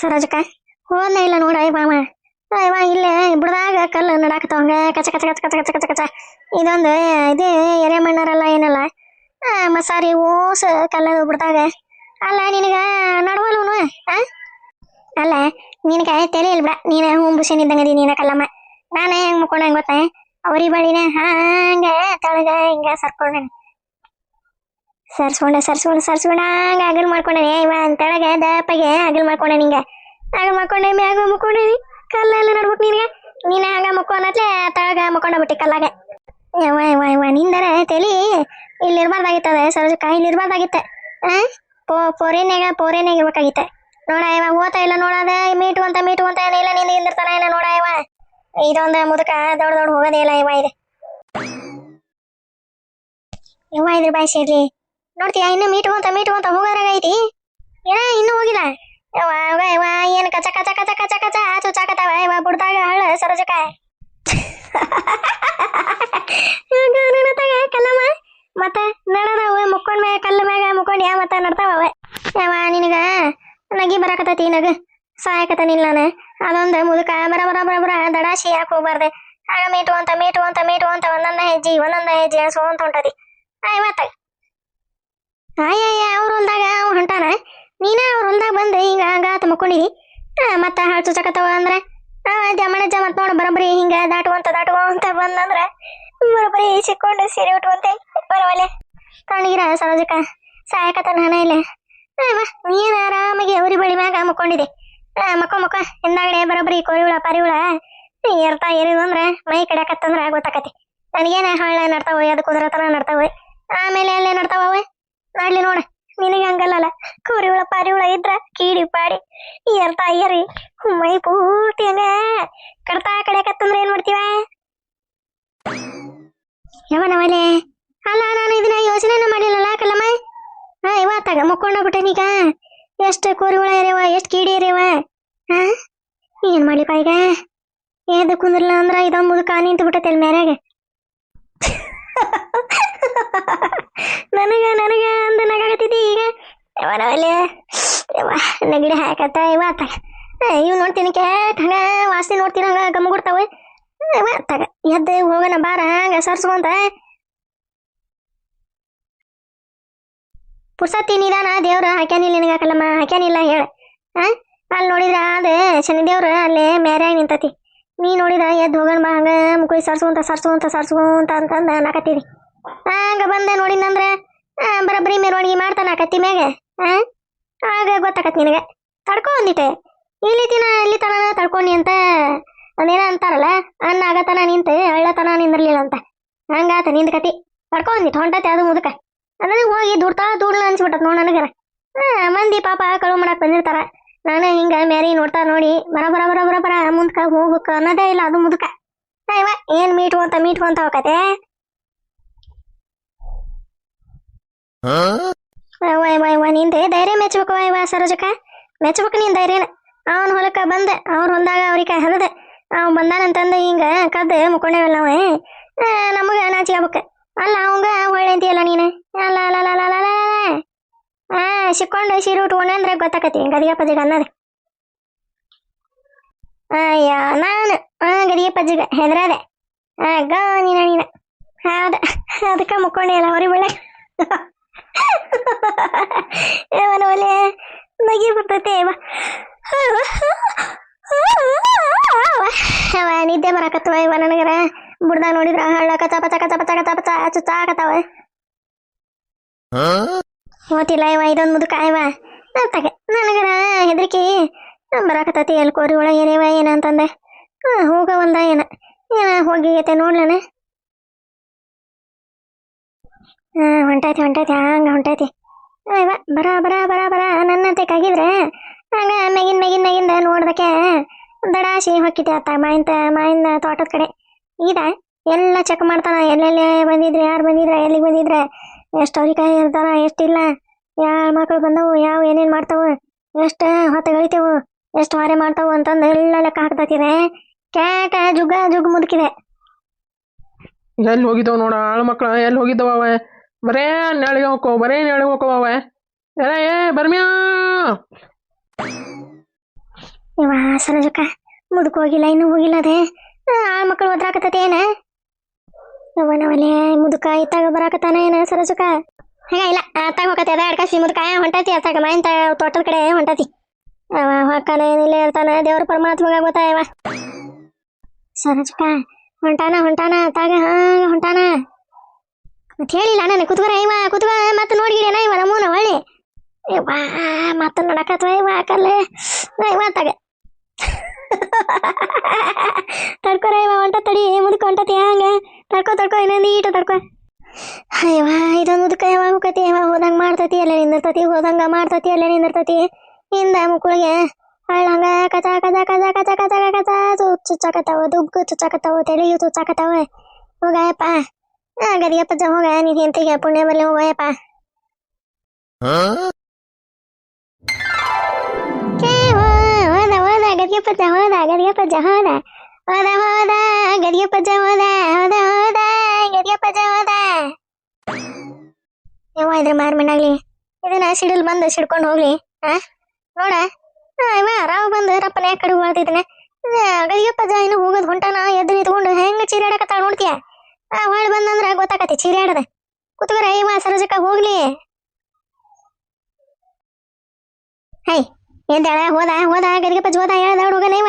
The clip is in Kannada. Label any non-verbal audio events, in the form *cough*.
ಸರೋಜಕ್ಕ ಹೋದ ಇಲ್ಲ ನೋಡ ಅಯ್ಯವ ಅಯ್ಯವ ಇಲ್ಲೇ ಬುಡದಾಗ ಕಲ್ಲು ನಡಾಕತ್ತವಂಗ ಕಚ ಕಚ ಕಚ ಕಚ ಕಚ ಕಚ ಕಚ ಇದೊಂದು ಇದೇ ಎರೆ ಮಣ್ಣರಲ್ಲ ಏನಲ್ಲ ಆ, ಮಸಾರಿ ಓಸ ಕಲ್ಲ ಬಿಡ್ದಾಗ ಅಲ್ಲ ನಿನಗ ನಡ್ವಲ್ವನು ಆ ಅಲ್ಲ ನಿನಗ ತಲೆ ಇಲ್ಲ ಬಿಡ ನೀನ ಹುಂಬುಸಿನ ಇದ್ದಂಗದಿ ನೀನ ಕಲ್ಲಮ್ಮ ನಾನು ಹೆಂಗ್ ಮುಕ್ಕೊಂಡ ಹೆಂಗ್ ಗೊತ್ತ ಅವ್ರಿ ಬಳಿನ ಹಂಗ ತಳಗ ಹಿಂಗ ಸರ್ಕೊಂಡ ಸರ್ಸ್ಕೊಂಡ ಸರ್ಸ್ಕೊಂಡ ಸರ್ಸ್ಕೊಂಡ ಹಂಗ ಅಗಲ್ ಮಾಡ್ಕೊಂಡೆ ಇವ ತೆಳಗ ದಪ್ಪಗೆ ಅಗಲ್ ಮಾಡ್ಕೊಂಡೆ ನಿಂಗ ಅಗಲ್ ಮಕ್ಕೊಂಡೆ ಮ್ಯಾಗ ಮುಕ್ಕೊಂಡೇನಿ ಕಲ್ಲೆಲ್ಲ ನಡ್ಬೇಕು ನಿನಗೆ. ನೀನ ಹಂಗ ಮುಕ್ಕೊಂಡತ್ಲೆ ತಳಗ ಮುಕ್ಕೊಂಡ ಬಿಟ್ಟಿ ಕಲ್ಲಾಗ. ಯವ್ವ ಯವ್ವ ಯವ್ವ ನಿಂದರ ತಲಿ ಇಲ್ಲಿ ಇರ್ಬಾರ್ದಾಗಿತ್ತದ. ಸರೋಜಕ್ಕ ಇಲ್ಲಿ ಇರ್ಬಾರ್ದಾಗಿತ್ತ. ಆ? ಪೋ, ಪೋರೇನ್ಯಾಗ ಪೋರೇನ್ಯಾಗ ಇರ್ಬೇಕಾಗಿತ್ತ. ನೋಡ ಇವ ಓತಾ ಇಲ್ಲ ನೋಡದ, ಮೀಟು ಅಂತ ಮೀಟು ಅಂತ ಏನಿಲ್ಲ ನಿಂದ ಹಿಂದಿರ್ತಾನ ಏನ ನೋಡ ಇವ ಇದೊಂದು ಮುದುಕ ದೊಡ್ಡ ದೊಡ್ಡ ಹೋಗೋದೇ ಇಲ್ಲ ಇವ ಇದು. ಇವ ಇದ್ರ ಬಾಯ್ ಸೇರ್ಲಿ. ನೋಡ್ತೀಯ, ಇನ್ನು ಮೀಟು ಅಂತ ಮೀಟು ಅಂತ ಹೋಗೋದ್ರಾಗ ಐತಿ ಏನ, ಇನ್ನೂ ಹೋಗಿಲ್ಲ. ಯವ್ವ ಯವ್ವ ಯವ್ವ, ಏನ್ ಕಚ ಕಚ ಕಚ ಕಚ ಕಚ ಚುಚಾಕತಾವ ಇವ ಬುಡ್ದಾಗ ಹಳ್ಳ ಸರಜಕ ಕಲ್ಲಮ್ಮ. ಮತ್ತ ನಡದವ, ಮುಕ್ಕೊಂಡ್ ಮ್ಯಾಗ, ಕಲ್ಲ ಮ್ಯಾಗ, ಮುಕ್ಕೊಂಡ್ ಯಾ ಮತ್ತ ನಡ್ತಾವ ಯಾವ ನಿನಗ ನಗಿ ಬರಾಕತೈತಿ ನಗ. ಸಾಯಕತ್ತಾನಿಲ್ಲ ನಾನು. ಅದೊಂದು ಮುದುಕ, ಬರ ಬರ ಬರ ಬರ, ದಡಾಶಿ ಯಾಕೆ ಹೋಗ್ಬಾರ್ದೆ? ಆಗ ಮೇಟು ಅಂತ ಮೇಟು ಅಂತ ಮೇಟು ಅಂತ, ಒಂದೊಂದ ಹೆಜ್ಜಿ, ಒಂದೊಂದ ಹೆಜ್ಜೆ ಸೋಂತ ಹೊಂಟದಿ ಆಯ್ ಮತ್ತ ಆಯ್, ಅವ್ರು ಹೊಲ್ದಾಗ ಅವ್ ಹೊಂಟಾನ. ನೀನ ಅವ್ರ ಹೊಲ್ದಾಗ ಬಂದು ಹಿಂಗ ಹಂಗ ಮುಕ್ಕೊಂಡಿದಿ? ಮತ್ತ ಹಾಳು ಚುಚ್ಚಕತ್ತವ ಅಂದ್ರೆ? ಜಮಣಜ್ಜ ಮತ್ ನೋಡ ಬರಬರಿ ಹಿಂಗ ದಾಟುವಂತ ದಾಟುವಂತ ಬಂದಂದ್ರ ಬರಬರಿ ಸಿಕ್ಕೊಂಡು ಸೀರೆ ಉಟ್ಕೊಂತೆ ಬರವಲೆ ತಣ್ಣಗಿರ ಸರೋಜಕ್ಕ ಸಾಯಕತ್ತಾನ ನಾನ ಇಲ್ಲ. ನೀನ್ ಆರಾಮಾಗಿ ಅವ್ರಿ ಬಳಿ ಮ್ಯಾಗ ಮುಕ್ಕೊಂಡಿದೆ. ಮಕ್ಕ ಮಕ್ಕ, ಹಿಂದಾಗಡೆ ಬರೋಬ್ಬರಿ ಕೋರಿಹುಳ ಪರಿಹುಳ ಏರ್ತಾ ಏರಿದ್ವು ಅಂದ್ರೆ ಮೈ ಕಡಿಯಾಕತ್ತಂದ್ರ ಗೊತ್ತಾಕತಿ ನನಗೇನ ಹಾಳ ನಡ್ತಾವ ಅದು ಕುದುರತನ ನಡ್ತಾವ? ಆಮೇಲೆ ಅಲ್ಲೇ ನಡ್ತಾವ ನಾಡ್ಲಿ ನೋಡ. ನಿನಗೆ ಹಂಗಲ್ಲಲ್ಲ? ಪಾಡಿ ಪಾರಿಹುಳ ಇದ್ರ ಕೀಡಿ ಪಾಡಿ. ಏರ್ತಾ ಏರಿ ಮೈ ಪೂರ್ತಿ ಹಂಗ ಕಡ್ತಾ ಕಡ್ಯಾಕತ್ತಂದ್ರ ಏನ್ ಮಾಡ್ತೀವ? ಯಾವನವಲೆ ಅಲ್ಲ, ನಾನು ಇದನ್ನ ಯೋಚನೆ ಮಾಡಿಲ್ಲಲ್ಲ ಕಲ್ಲಮ್ಮ? ಹಾ ಇವತ್ತಾಗ ಮುಕ್ಕೊಂಡೋಗ್ಬಿಟ್ಟೆನೀಗ ಎಷ್ಟು ಕುರಿಗಳ ಇರ್ಯಾವ, ಎಷ್ಟು ಕೀಡಿ ಇರ್ಯಾವ? ಹಾ ಏನ್ ಮಾಡ್ಲಿಪ್ಪ ಈಗ? ಏದ ಕುಂದ್ರಲ್ಲ ಅಂದ್ರ ಇದೊಂದ್ ಮುದುಕ ನಿಂತು ಬಿಟ್ಟೈತೆ ಮ್ಯಾರಾಗ *laughs* ನನಗ ನನಗ ನಗಾಕತ್ತಿದ್ದಿ ಈಗ? ನೆಗಡಿ ಹಾಕತ್ತ ಇವತ್ತ ಇವ್ ನೋಡ್ತೀನಿ ಕೇಟ್ ಹಂಗ ವಾಸನೆ ನೋಡ್ತೀನಿ, ಹಂಗ ಗಮ್ಮಗುಡ್ತಾವ ತಗ, ಎದ್ದ ಹೋಗೋಣ, ಬಾರ, ಹಂಗ ಸರ್ಸ್ಕೊಂತ ಪುರ್ಸತ್ತಿ ನಿಧಾನ, ದೇವ್ರ ಹಾಕ್ಯಾನಿಲ್ಲ ನಿನಗೆ ಹಾಕಲ್ಲಮ್ಮ ಹಾಕ್ಯಾನಿಲ್ಲ ಹೇಳ. ಆ, ಅಲ್ಲಿ ನೋಡಿದ್ರ ಅದ ಶನಿ ದೇವ್ರ ಅಲ್ಲೇ ಮೇರೆ ನಿಂತತಿ. ನೀ ನೋಡಿದ್ರ ಎದ್ದು ಹೋಗೋಣ ಬಾ, ಹಂಗ ಮುಕುಳಿ ಸರ್ಸ್ಕೊಂತ ಸರ್ಸ್ಕೊಂತ ಸರ್ಸ್ಕೊಂತ ಅಂತಂದ ನಾಕತ್ತೀರಿ ಹಂಗ ಬಂದೆ ನೋಡಿನಂದ್ರ ಆ, ಬರಬ್ರಿ ಮೆರವಣಿಗೆ ಮಾಡ್ತಾನ ಕತ್ತಿ ಮ್ಯಾಗ. ಆಗ ಗೊತ್ತಾಕತ್ ನಿನಗೆ. ತಡ್ಕೊ ಒಂದಿಟ್ಟೆ ಇಲ್ಲಿ ತಿನ ಇಲ್ಲಿ ತನ ತಡ್ಕೊಂಡಿ ಅಂತ ಅದೇನ ಅಂತಾರಲ್ಲ ಅನ್ನ ಆಗತನ ನಿಂತ ಹಳ್ಳತನ ನಿಂದಿರ್ಲಿಲ್ಲ ಅಂತ. ಹಂಗಾತ ನಿಂದ ಕತಿ. ತಡ್ಕೊ ಒಂದಿಟ್ಟು ಹೊಂಟತಿ ಅದು ಮುದುಕ. ಅದನ್ನ ಹೋಗಿ ದುಡ್ತಾ ದುಡ್ಲ ಅನ್ಸ್ಬಿಟ್ಟತ್ ನೋಡ್ ನನಗರ. ಮಂದಿ ಪಾಪ ಕಳು ಮಾಡಕ್ ಬಂದಿರ್ತಾರ. ನಾನು ಹಿಂಗ ಮ್ಯಾರಿ ನೋಡ್ತಾ ನೋಡಿ ಬರ ಬರ ಬರ ಬರ ಬರ ಮುಂದ್ಕ ಹೋಗ್ಬೇಕು ಅನ್ನೋದೇ ಇಲ್ಲ ಅದು ಮುದುಕ. ಏನ್ ಮೀಟ್ಕೊಂತ ಮೀಟ್ಕೊಂತ ಮೀಟು ಅಂತ ಹೋಗತೆ ವೈ ವೈ ವೈ ನಿಂದೆ ಧೈರ್ಯ ಮೆಚ್ಚಬೇಕು, ವೈ, ವಾ, ಸರೋಜಕ್ಕ. ಮೆಚ್ಚಬೇಕು ನೀನ್ ಧೈರ್ಯನ ಅವನ ಹೊಲಕ್ಕ ಬಂದೆ ಅವ್ರ ಹೊಲ್ದಾಗ ಅವ್ರಿಗೆ ಹರಿದೆ ಅವ್ ಬಂದಾನಂತಂದ ಹಿಂಗ ಕದ್ದು ಮುಕ್ಕೊಂಡೇವಲ್ಲ ಅವ ನಮಗ ನಾಚಿ ಆಗ್ಬೇಕ. ಅಲ್ಲ, ಅವಂಗ ಒಳ್ಳೆ ಅಂತೀಯಲ್ಲ ನೀನು? ಅಲ್ಲ ಅಲ್ಲ ಅಲ್ಲ ಅಲ್ಲ ಹಾ ಸಿಕ್ಕೊಂಡು ಸೀರೆ ಉಟ್ಕೊಂಡೆ ಅಂದ್ರೆ ಗೊತ್ತಾಕತಿ ಗದಿಗೆ ಪಜ್ಜಿಗೆ ಅನ್ನೋದು. ಅಯ್ಯ, ನಾನು ಹಾ ಗದಿಗೆ ಪಜ್ಜಿಗೆ ಹಾ ಗ, ನೀನ ನೀನ. ಹೌದ, ಅದಕ್ಕೆ ಮುಕ್ಕೊಂಡೆ ಅಲ್ಲ, ಹೊರಿ ಬಳ್ಳೆ. *laughs* ಅವನ ಒಲೆ, ನಗಿ ಬರ್ತೈತೆ ಅವ. ನಿದ್ದೆ ಬರಾಕತ್ತವ ಇವ ನನಗರ. ಬುಡ್ದಾಗ ನೋಡಿದ್ರ ಹಳ್ಳ ಕಚ ಪಚ ಕಚ ಪಚ ಕಚ ಪಚ ಆಗತ್ತವ ಓತಿಲ್ಲ ಇವ, ಇದೊಂದು ಮುದುಕ, ಇವ. ತಗ, ನನಗರ ಹೆದರಿಕೆ. ಬರಾಕತ್ತೈತಿ ಎಲ್ಲಿ ಒಳಗೆ ಏನೇವ ಏನಂತಂದೆ ಹಾ ಹೋಗವಲ್ದ ಏನ. ಏನ ಹೋಗಿಗೈತೆ ನೋಡ್ಲನ. ಹೊಂಟೈತಿ ಹೊಂಟೈತಿ ಹಂಗ ಹೊಂಟೈತಿ ಅಯ್ಯವ ಬರ ಬರ ಬರ ಬರ, ನನ್ನಂತೆ ಕಾಗಿದ್ರೆ ಹಂಗ ಮೆಗಿನ್ ಮೆಗಿನ್ ಮೆಗಿಂದ ನೋಡ್ದಕ್ಕೆ ದಡಾಶಿ ಹೊಕ್ಕಿತೆ ಅತ್ತ ಮಾಯಿಂದ ಮಾಯಿಂದ ತೋಟದ ಕಡೆ. ಈಗ ಎಲ್ಲ ಚೆಕ್ ಮಾಡ್ತಾನ, ಎಲ್ಲೆಲ್ಲಿ ಬಂದಿದ್ರೆ, ಯಾರು ಬಂದಿದ್ರೆ, ಎಲ್ಲಿಗೆ ಬಂದಿದ್ರೆ, ಎಷ್ಟು ಅವ್ರಿಕಾಯಿ ಇರ್ತಾರ ಎಷ್ಟಿಲ್ಲ ಯಾವ ಮಕ್ಕಳು ಬಂದವು, ಯಾವ ಏನೇನ್ ಮಾಡ್ತಾವು, ಎಷ್ಟು ಹೊತ್ತು ಗಳಿತೇವು ಎಷ್ಟು ವಾರೆ ಮಾಡ್ತಾವು ಅಂತಂದು ಎಲ್ಲ ಲೆಕ್ಕ ಹಾಕ್ತಾತಿದೆ ಕ್ಯಾಟ ಜುಗ್ಗ ಜುಗ್ ಮುದುಕಿದೆ. ಎಲ್ಲಿ ಹೋಗಿದ್ದವು ನೋಡ, ಆಳು ಮಕ್ಕಳು ಎಲ್ಲಿ ಹೋಗಿದ್ದವ ಅವ? ಬರೇ ನೆಳಿಗೆ ಬರೇ ನೆಳಿಗೆ ಹೋಕೋ ಅವ ಎಲ್ಲ ಏ, ಬರ್ಮ್ಯಾ? ಇವ ಸರೋಜಕ್ಕ, ಮುದುಕ್ ಹೋಗಿಲ್ಲ, ಇನ್ನೂ ಹೋಗಿಲ್ಲ ಅದೇ. ಆ ಮಕ್ಕಳು ಒದ್ರಾಕತ್ತೈತೆ ಏನ? ಅವನವಲೆ ಮುದುಕ ಇತ್ತಾಗ ಬರಾಕತ್ತಾನ ಏನ ಸರಜುಕ ಹಾಗ ಇಲ್ಲ ಅತ್ತಾಗ ಹೋಗತ್ತೆ ಅದ ಅಡ್ಕಾಸಿ ಮುದುಕ. ಹೊಂಟತಿ ಅತ್ತಾಗ ಮಾಯಿನ ತೋಟದ ಕಡೆ ಹೊಂಟತಿ. ಅವ ಹೊಕ್ಕಾನ ಏನಿಲ್ಲ ಇರ್ತಾನ, ದೇವ್ರ ಪರಮಾತ್ಮಗ ಗೊತ್ತಾಯವ ಸರಜುಕ ಹೊಂಟಾನ ಹೊಂಟಾನ ಅತ್ತಾಗ ಹಾ, ಹೊಂಟಾನ. ಮತ್ ಹೇಳಿಲ್ಲ ನಾನು. ಕುತ್ಕೊರ, ಇವ ಕುತ್ಕೊ ಮತ್ತೆ ನೋಡಿಗಿಡೇನ ಇವ ನಮೂನ ಹೊಳ್ಳಿ ಇವ, ಮತ್ತೆ ನೋಡಕತ್ವ ಇವ ಕಲ್ಲೆ ಇವ ತಗ ತಡ್ಕೊರ, ಇವ ಹೊಂಟ ತಡಿ, ಮುದುಕ ಹೊಂಟತಿ ಹಂಗ. ತಡ್ಕೊ ತಡ್ಕೊ ಇನ್ನೊಂದು ಈಟ ತಡ್ಕೊ. ಅಯ್ಯವ ಇದೊಂದು ಮುದುಕ ಯಾವಾಗ ಹೋಗತಿ ಯಾವಾಗ ಹೋದಂಗ ಮಾಡ್ತತಿ ಅಲ್ಲೇ ನಿಂದಿರ್ತತಿ ಹೋದಂಗ ಮಾಡ್ತತಿ ಅಲ್ಲೇ ನಿಂದಿರ್ತತಿ ಹಿಂದ ಮುಕ್ಕಳಿಗೆ ಹಳ್ಳಂಗ ಕಚ ಕಚ ಕಚ ಕಚ ಕಚ ಕಚ ಚುಚ್ಚಾಕತ್ತಾವ, ದುಗ್ಗು ಚುಚ್ಚಾಕತ್ತಾವ, ತಲೆಯು ಚುಚ್ಚಾಕತ್ತಾವ. ಹೋಗಯಪ್ಪ. ಗದಿಯಪ್ಪ ಜ ಹೋಗ ನೀನ್ ಹೆಂತಿಗೆ ಪುಣ್ಯ ಬರಲಿ ಹೋಗಯಪ್ಪ ಏ, ಹೋ- ಹೋದ ಹೋದ ಗದಿಗೆ ಪಜ್ಜ ಹೋದ ಗದಿಗೆ ಪಜ್ಜ ಹೋದ ಹೋದ ಹೋದ ಗದಿಗೆ ಪಜ್ಜ ಹೋದ ಹೋದ ಹೋದ ಗದಿಗೆ ಪಜ್ಜ ಹೋದ ಯಾವ ಇದ್ರ ಮಾರ್ ಮಣ್ಣಾಗ್ಲಿ ಇದನ್ನ ಸಿಡಿಲ್ ಬಂದು ಸಿಡ್ಕೊಂಡು ಹೋಗ್ಲಿ ಆ ನೋಡ ಆ, ಇವ ರಾವ್ ಬಂದು ರಪ್ಪನ ಯಾಕೆ ಕಡೆ ಮಾಡ್ತಿದ್ದಾನೆ ಗದಿಗೆ ಪಜ್ಜ ಇನ್ನು ಹೋಗೋದು ಹೊಂಟಾನ ಎದ್ದು ನಿಂತ್ಕೊಂಡು ಹೆಂಗ ಚೀರಾಡಕತ್ತಾಳ ನೋಡ್ತೀಯ ಆ ಹೊಳ್ ಬಂದಂದ್ರ ಗೊತ್ತಾಕತಿ ಚೀರಾಡದ ಕುತ್ಕರ ಇವ ಸರೋಜಕ್ಕ ಹೋಗ್ಲಿ. ಹೈ ಎದ್ದಾಳ ಹೋದ ಹೋದ ಗದಿಗೆ ಪಜ್ಜ ಹೋದ ಹೇಳ್ದ ಹುಡುಗನ ಇವ.